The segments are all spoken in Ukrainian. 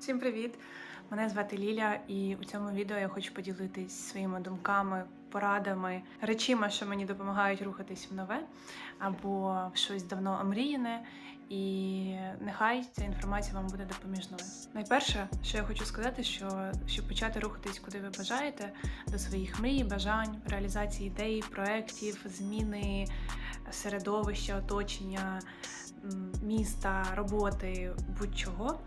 Всім привіт! Мене звати Ліля, і у цьому відео я хочу поділитись своїми думками, порадами, речима, що мені допомагають рухатись в нове або в щось давно омріяне. І нехай ця інформація вам буде допоміжною. Найперше, що я хочу сказати, що щоб почати рухатись, куди ви бажаєте, до своїх мрій, бажань, реалізації ідей, проєктів, зміни середовища, оточення, міста, роботи, будь-чого.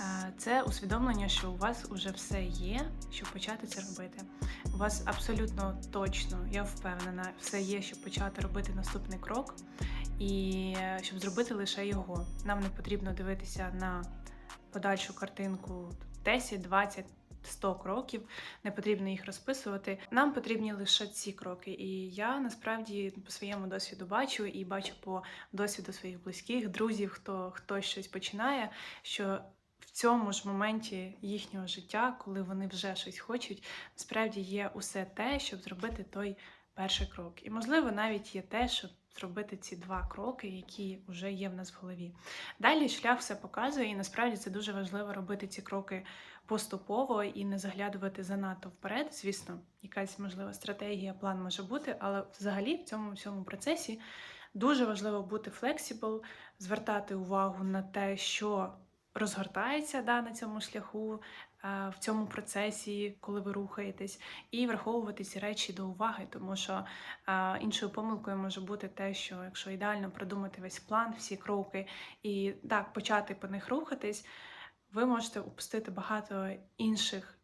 Е, Це усвідомлення, що у вас уже все є, щоб почати це робити. У вас абсолютно точно, я впевнена, все є, щоб почати робити наступний крок, і е, щоб зробити лише його. Нам не потрібно дивитися на подальшу картинку 10, 20, 100 кроків, не потрібно їх розписувати. Нам потрібні лише ці кроки. І я насправді по своєму досвіду бачу і бачу по досвіду своїх близьких, друзів, хто хтось щось починає, що в цьому ж моменті їхнього життя, коли вони вже щось хочуть, насправді є усе те, щоб зробити той перший крок. І, можливо, навіть є те, щоб зробити ці два кроки, які вже є в нас в голові. Далі шлях все показує, і насправді це дуже важливо робити ці кроки поступово і не заглядувати занадто вперед. Звісно, якась можлива стратегія, план може бути, але взагалі в цьому всьому процесі дуже важливо бути флексібл, звертати увагу на те, що розгортається да, на цьому шляху, е, в цьому процесі, коли ви рухаєтесь, і враховувати ці речі до уваги, тому що е, іншою помилкою може бути те, що якщо ідеально продумати весь план, всі кроки, і так почати по них рухатись, ви можете упустити багато інших.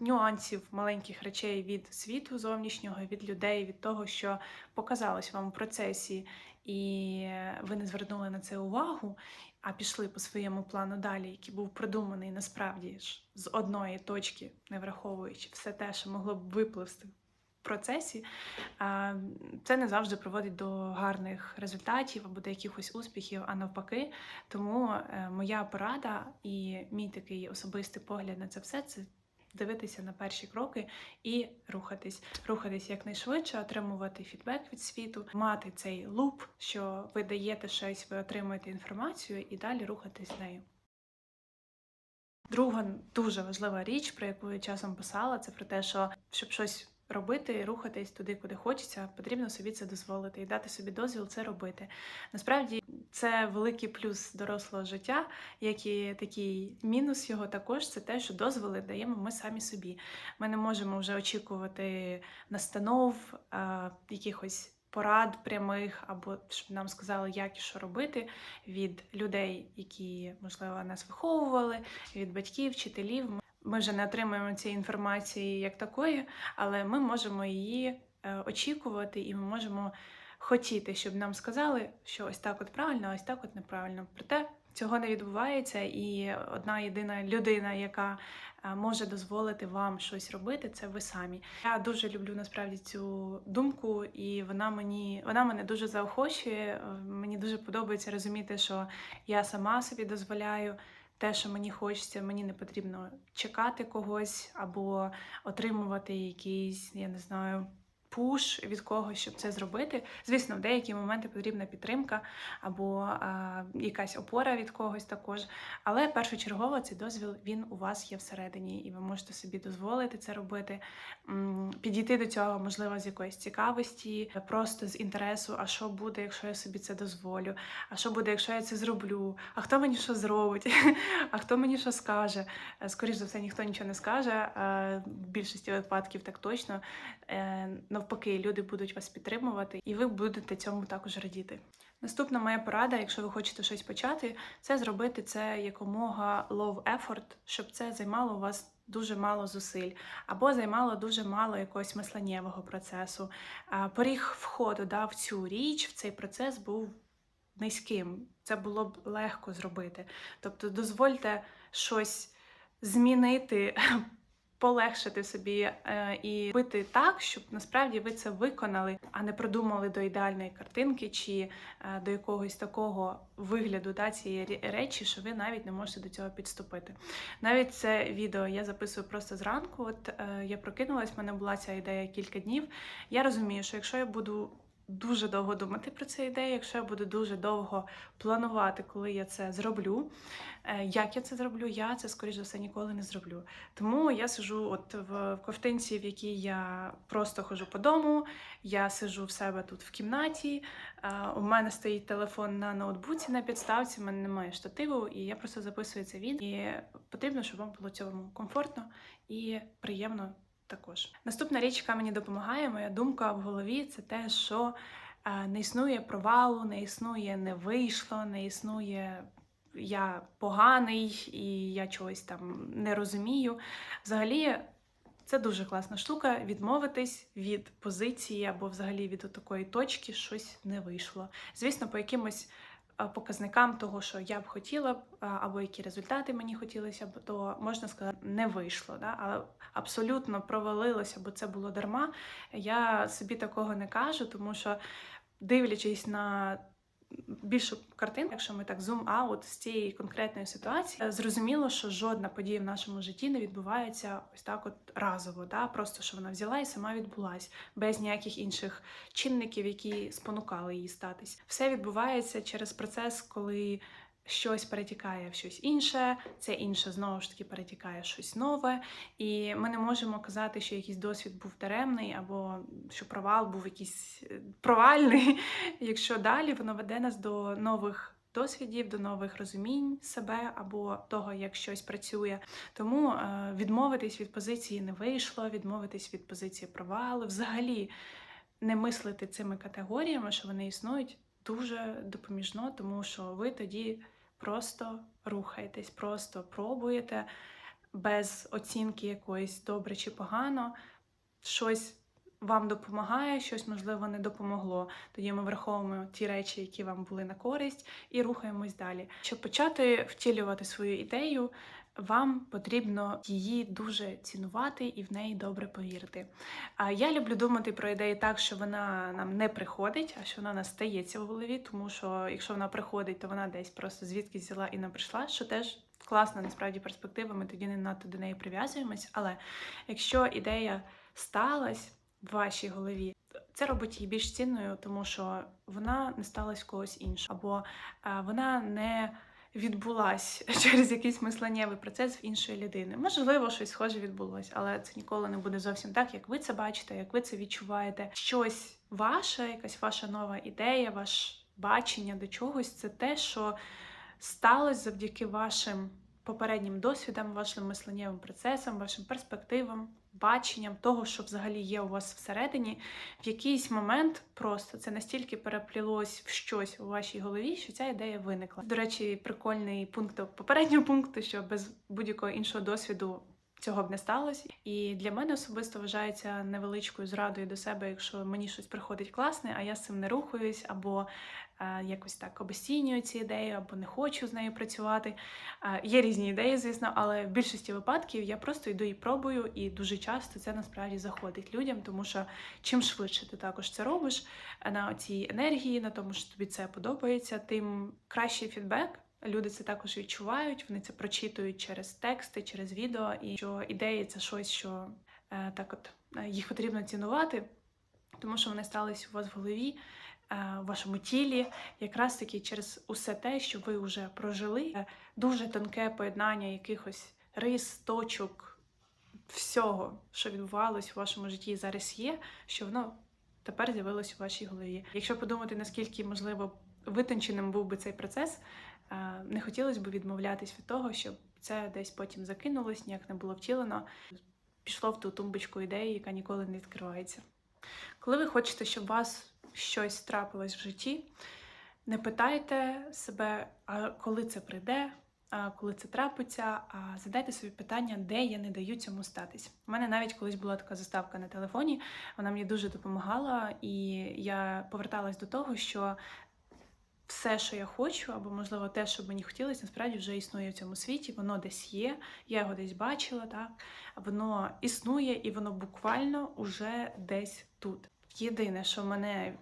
Нюансів маленьких речей від світу зовнішнього, від людей, від того, що показалось вам у процесі, і ви не звернули на це увагу, а пішли по своєму плану далі, який був продуманий насправді ж з одної точки, не враховуючи все те, що могло б випливти в процесі, це не завжди приводить до гарних результатів або до якихось успіхів, а навпаки. Тому е, моя порада і мій такий особистий погляд на це все це. Дивитися на перші кроки і рухатись, рухатись якнайшвидше, отримувати фідбек від світу, мати цей луп, що ви даєте щось, ви отримуєте інформацію і далі рухатись нею. Друга дуже важлива річ, про яку я часом писала, це про те, що щоб щось робити рухатись туди, куди хочеться, потрібно собі це дозволити і дати собі дозвіл це робити. Насправді це великий плюс дорослого життя, як і такий мінус його також це те, що дозволи даємо ми самі собі. Ми не можемо вже очікувати настанов, а, якихось. Порад прямих, або щоб нам сказали, як і що робити від людей, які можливо нас виховували, від батьків, вчителів. Ми вже не отримуємо цієї інформації як такої, але ми можемо її е, очікувати, і ми можемо хотіти, щоб нам сказали, що ось так от правильно, ось так от неправильно. Проте цього не відбувається, і одна єдина людина, яка е, може дозволити вам щось робити, це ви самі. Я дуже люблю насправді цю думку, і вона мені вона мене дуже заохочує. Мені дуже подобається розуміти, що я сама собі дозволяю те, що мені хочеться, мені не потрібно чекати когось або отримувати якийсь, я не знаю. Пуш від когось, щоб це зробити. Звісно, в деякі моменти потрібна підтримка або а, якась опора від когось також. Але першочергово цей дозвіл він у вас є всередині, і ви можете собі дозволити це робити. Підійти до цього, можливо, з якоїсь цікавості, просто з інтересу, а що буде, якщо я собі це дозволю, а що буде, якщо я це зроблю, а хто мені що зробить, а хто мені що скаже. Е, Скоріше за все, ніхто нічого не скаже. е, В більшості випадків так точно. Навпаки, люди будуть вас підтримувати, і ви будете цьому також радіти. Наступна моя порада, якщо ви хочете щось почати, це зробити це якомога low effort, щоб це займало у вас дуже мало зусиль, або займало дуже мало якогось мисленнєвого процесу. Поріг входу да, в цю річ, в цей процес був низьким. Це було б легко зробити. Тобто, дозвольте щось змінити. Полегшити собі е, і робити так, щоб насправді ви це виконали, а не продумали до ідеальної картинки чи е, до якогось такого вигляду да, цієї речі, що ви навіть не можете до цього підступити. Навіть це відео я записую просто зранку. От е, я прокинулась, в мене була ця ідея кілька днів. Я розумію, що якщо я буду дуже довго думати про цю ідею, якщо я буду дуже довго планувати, коли я це зроблю, е, як я це зроблю, я це, скоріш за все, ніколи не зроблю. Тому я сижу от в ковтинці, в якій я просто ходжу по дому, я сижу в себе тут в кімнаті. У мене стоїть телефон на ноутбуці на підставці, в мене немає штативу, і я просто записую це відео. І потрібно, щоб вам було цьому комфортно і приємно також. Наступна річ, яка мені допомагає, моя думка в голові, це те, що е, не існує провалу, не існує не вийшло, не існує. Я поганий і я чогось там не розумію. Взагалі, це дуже класна штука відмовитись від позиції або взагалі від такої точки щось не вийшло. Звісно, по якимось показникам того, що я б хотіла б, або які результати мені хотілося б, то можна сказати, не вийшло. Да? Але абсолютно провалилося, бо це було дарма. Я собі такого не кажу, тому що дивлячись на більшу картинку, якщо ми так зум-аут з цієї конкретної ситуації, е, зрозуміло, що жодна подія в нашому житті не відбувається ось так, от разово. Да? Просто що вона взяла і сама відбулась, без ніяких інших чинників, які спонукали її статись. Все відбувається через процес, коли щось перетікає в щось інше, це інше знову ж таки перетікає в щось нове, і ми не можемо казати, що якийсь досвід був даремний, або що провал був якийсь е, провальний, якщо далі воно веде нас до нових. Досвідів до нових розумінь себе або того, як щось працює. Тому е, відмовитись від позиції не вийшло, відмовитись від позиції провалу, взагалі не мислити цими категоріями, що вони існують, дуже допоміжно, тому що ви тоді просто рухаєтесь, просто пробуєте без оцінки якоїсь добре чи погано, щось вам допомагає, щось можливо не допомогло. Тоді ми враховуємо ті речі, які вам були на користь, і рухаємось далі. Щоб почати втілювати свою ідею, вам потрібно її дуже цінувати і в неї добре повірити. А я люблю думати про ідеї так, що вона нам не приходить, а що вона нас стається в голові, тому що якщо вона приходить, то вона десь просто звідки взяла і не прийшла, що теж. Класна насправді перспектива, ми тоді не надто до неї прив'язуємось. Але якщо ідея сталась в вашій голові, це робить її більш цінною, тому що вона не сталася когось іншого, або вона не відбулась через якийсь мисленнєвий процес в іншої людини. Можливо, щось схоже відбулось, але це ніколи не буде зовсім так, як ви це бачите, як ви це відчуваєте. Щось ваше, якась ваша нова ідея, ваше бачення до чогось це те, що сталося завдяки вашим попереднім досвідам, вашим мисленнєвим процесом, вашим перспективам, баченням того, що взагалі є у вас всередині, в якийсь момент просто це настільки переплілось в щось у вашій голові, що ця ідея виникла. До речі, прикольний пункт попереднього пункту, що без будь-якого іншого досвіду. Цього б не сталося, і для мене особисто вважається невеличкою зрадою до себе, якщо мені щось приходить класне, а я з цим не рухаюсь, або е, якось так обесцінюю ці ідеї, або не хочу з нею працювати. Е, є різні ідеї, звісно, але в більшості випадків я просто йду і пробую, і дуже часто це насправді заходить людям, тому що чим швидше ти також це робиш е, на цій енергії, на тому, що тобі це подобається, тим кращий фідбек. Люди це також відчувають, вони це прочитують через тексти, через відео, і що ідеї це щось, що е, так от е, їх потрібно цінувати, тому що вони сталися у вас в голові, е, в вашому тілі, якраз таки через усе те, що ви вже прожили. Е, Дуже тонке поєднання якихось рис, точок, всього, що відбувалось у вашому житті зараз є, що воно тепер з'явилось у вашій голові. Якщо подумати, наскільки можливо витонченим був би цей процес. Не хотілося б відмовлятись від того, щоб це десь потім закинулось, ніяк не було втілено, пішло в ту тумбочку ідеї, яка ніколи не відкривається. Коли ви хочете, щоб у вас щось трапилось в житті, не питайте себе, а коли це прийде, а коли це трапиться, а задайте собі питання, де я не даю цьому статись. У мене навіть колись була така заставка на телефоні, вона мені дуже допомагала, і я поверталась до того, що все, що я хочу, або, можливо, те, що мені хотілося, насправді вже існує в цьому світі, воно десь є, я його десь бачила, так? воно існує і воно буквально уже десь тут. Єдине, що мене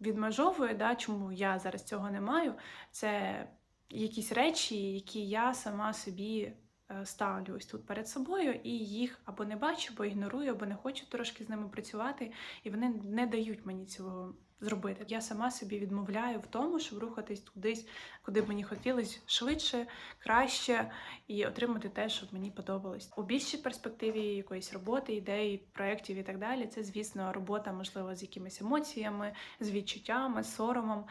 відмежовує, да, чому я зараз цього не маю, це якісь речі, які я сама собі е, ставлю ось тут перед собою, і їх або не бачу, або ігнорую, або не хочу трошки з ними працювати, і вони не дають мені цього зробити. Я сама собі відмовляю в тому, щоб рухатись кудись, куди б мені хотілося швидше, краще і отримати те, що мені подобалось. У більшій перспективі якоїсь роботи, ідей, проєктів і так далі. Це, звісно, робота, можливо, з якимись емоціями, з відчуттями, соромом,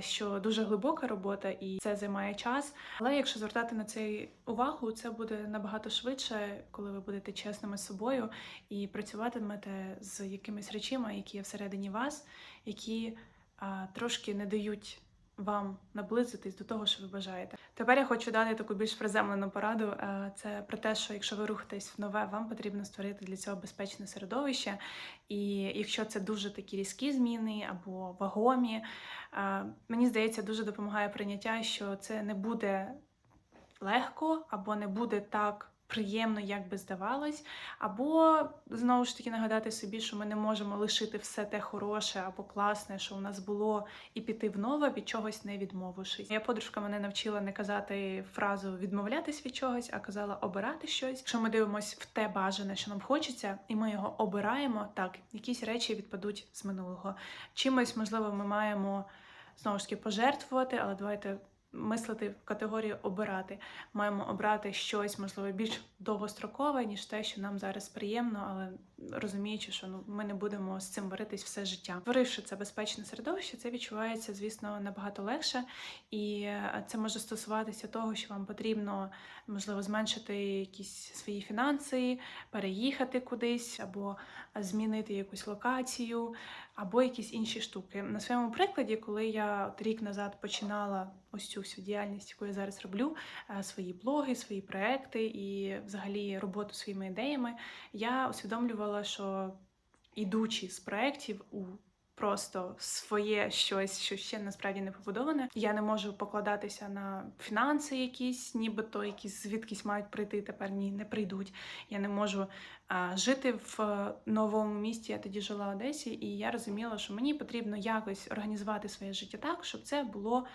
що дуже глибока робота, і це займає час. Але якщо звертати на це увагу, це буде набагато швидше, коли ви будете чесними з собою і працюватимете з якимись речами, які є всередині вас, а, трошки не дають вам наблизитись до того, що ви бажаєте. Тепер я хочу дати таку більш приземлену пораду. Це про те, що якщо ви рухаєтесь в нове, вам потрібно створити для цього безпечне середовище. І якщо це дуже такі різкі зміни або вагомі, мені здається, дуже допомагає прийняття, що це не буде легко або не буде так. Приємно, як би здавалось, або знову ж таки нагадати собі, що ми не можемо лишити все те хороше або класне, що у нас було, і піти в нове від чогось не відмовившись. Моя подружка мене навчила не казати фразу відмовлятись від чогось, а казала обирати щось. Якщо ми дивимося в те бажане, що нам хочеться, і ми його обираємо, так якісь речі відпадуть з минулого. Чимось, можливо, ми маємо знову ж таки пожертвувати, але давайте мислити в категорії обирати. Маємо обрати щось, можливо, більш довгострокове, ніж те, що нам зараз приємно, але розуміючи, що ну ми не будемо з цим боритись все життя. Створивши це безпечне середовище, це відчувається, звісно, набагато легше, і е, це може стосуватися того, що вам потрібно можливо зменшити якісь свої фінанси, переїхати кудись або змінити якусь локацію, або якісь інші штуки. На своєму прикладі, коли я от рік назад починала ось цю всю діяльність, яку я зараз роблю, е, свої блоги, свої проекти і взагалі роботу своїми ідеями, я усвідомлювала, що ідучи з проєктів у Просто своє щось, що ще насправді не побудоване. Я не можу покладатися на фінанси, якісь, нібито якісь звідкись мають прийти. Тепер ні, не прийдуть. Я не можу а, жити в е, новому місті. Я тоді жила в Одесі, і я розуміла, що мені потрібно якось організувати своє життя так, щоб це було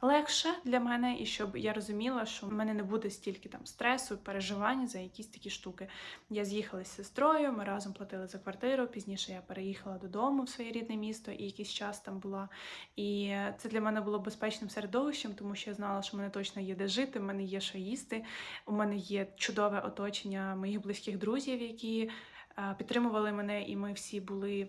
легше для мене, і щоб я розуміла, що в мене не буде стільки там стресу, переживань за якісь такі штуки. Я з'їхала з сестрою, ми разом платили за квартиру. Пізніше я переїхала додому в своє рідне місто і якийсь час там була. І це для мене було безпечним середовищем, тому що я знала, що в мене точно є де жити, в мене є що їсти. У мене є чудове оточення моїх близьких друзів, які е, підтримували мене, і ми всі були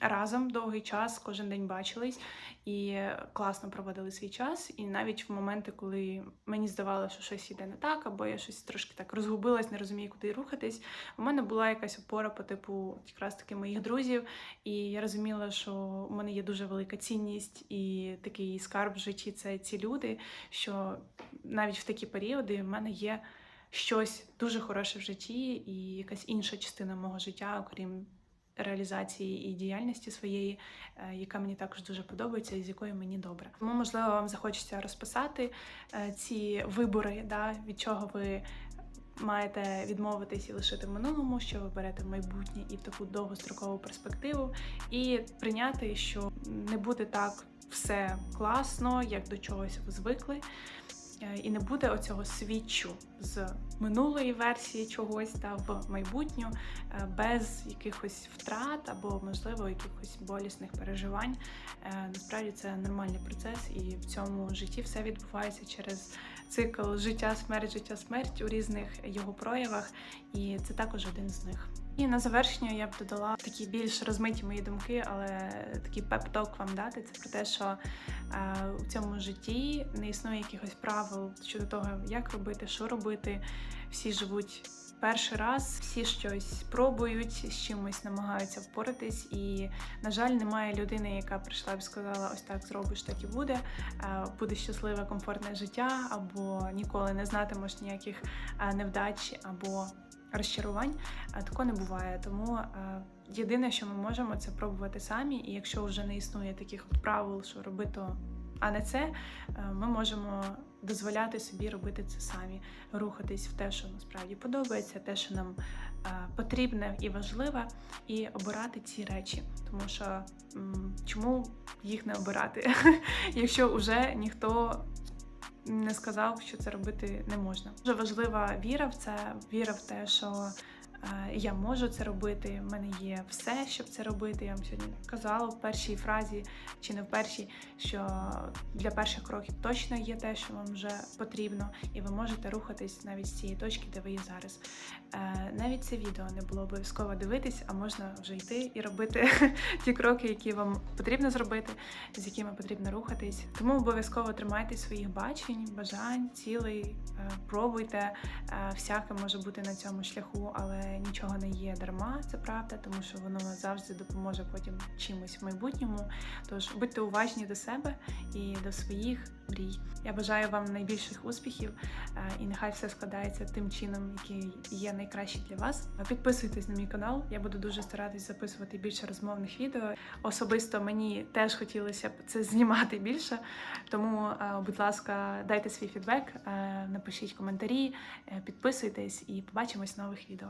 разом довгий час, кожен день бачились і класно проводили свій час. І навіть в моменти, коли мені здавалося, що щось йде не так, або я щось трошки так розгубилась, не розумію, куди рухатись. У мене була якась опора по типу якраз таки моїх друзів, і я розуміла, що у мене є дуже велика цінність і такий скарб в житті це ці люди, що навіть в такі періоди в мене є. Щось дуже хороше в житті, і якась інша частина мого життя, окрім реалізації і діяльності своєї, е, яка мені також дуже подобається і з якою мені добре. Тому, можливо, вам захочеться розписати е, ці вибори, да, від чого ви. Маєте відмовитись і лишити в минулому, що ви берете в майбутнє і в таку довгострокову перспективу, і прийняти, що не буде так все класно, як до чогось ви звикли. Е, і не буде оцього свідчу з минулої версії чогось та в майбутню е, без якихось втрат або, можливо, якихось болісних переживань. Е, насправді це нормальний процес, і в цьому житті все відбувається через цикл життя, смерть, життя, смерть у різних його проявах, і це також один з них. І на завершення я б додала такі більш розмиті мої думки, але такий пеп-ток вам дати це про те, що е, у цьому житті не існує якихось правил щодо того, як робити, що робити. Всі живуть перший раз, всі щось пробують, з чимось намагаються впоратись. І, на жаль, немає людини, яка прийшла і сказала: ось так зробиш, так і буде. Е, буде щасливе, комфортне життя, або ніколи не знатимеш ніяких е, невдач або розчарувань. Такого не буває. Тому єдине, що ми можемо, це пробувати самі. І якщо вже не існує таких от правил, що робити, то, а не це, ми можемо дозволяти собі робити це самі, рухатись в те, що насправді подобається, те, що нам потрібне і важливе, і обирати ці речі. Тому що чому їх не обирати, якщо вже ніхто не сказав, що це робити не можна. Дуже важлива віра в це, віра в те, що Я можу це робити. в мене є все, щоб це робити. Я вам сьогодні казала в першій фразі чи не в першій, що для перших кроків точно є те, що вам вже потрібно, і ви можете рухатись навіть з цієї точки, де ви є зараз. Е, Навіть це відео не було обов'язково дивитись, а можна вже йти і робити ті кроки, які вам потрібно зробити, з якими потрібно рухатись. Тому обов'язково тримайтесь своїх бачень, бажань, цілей, е, пробуйте. Е, Всяке може бути на цьому шляху, але нічого не є дарма, це правда, тому що воно завжди допоможе потім чимось в майбутньому. Тож будьте уважні до себе і до своїх мрій. Я бажаю вам найбільших успіхів е, і нехай все складається тим чином, який є найкращий для вас. Підписуйтесь на мій канал. Я буду дуже старатись записувати більше розмовних відео. Особисто мені теж хотілося б це знімати більше. Тому, е, будь ласка, дайте свій фідбек, е, напишіть коментарі, підписуйтесь і побачимось в нових відео.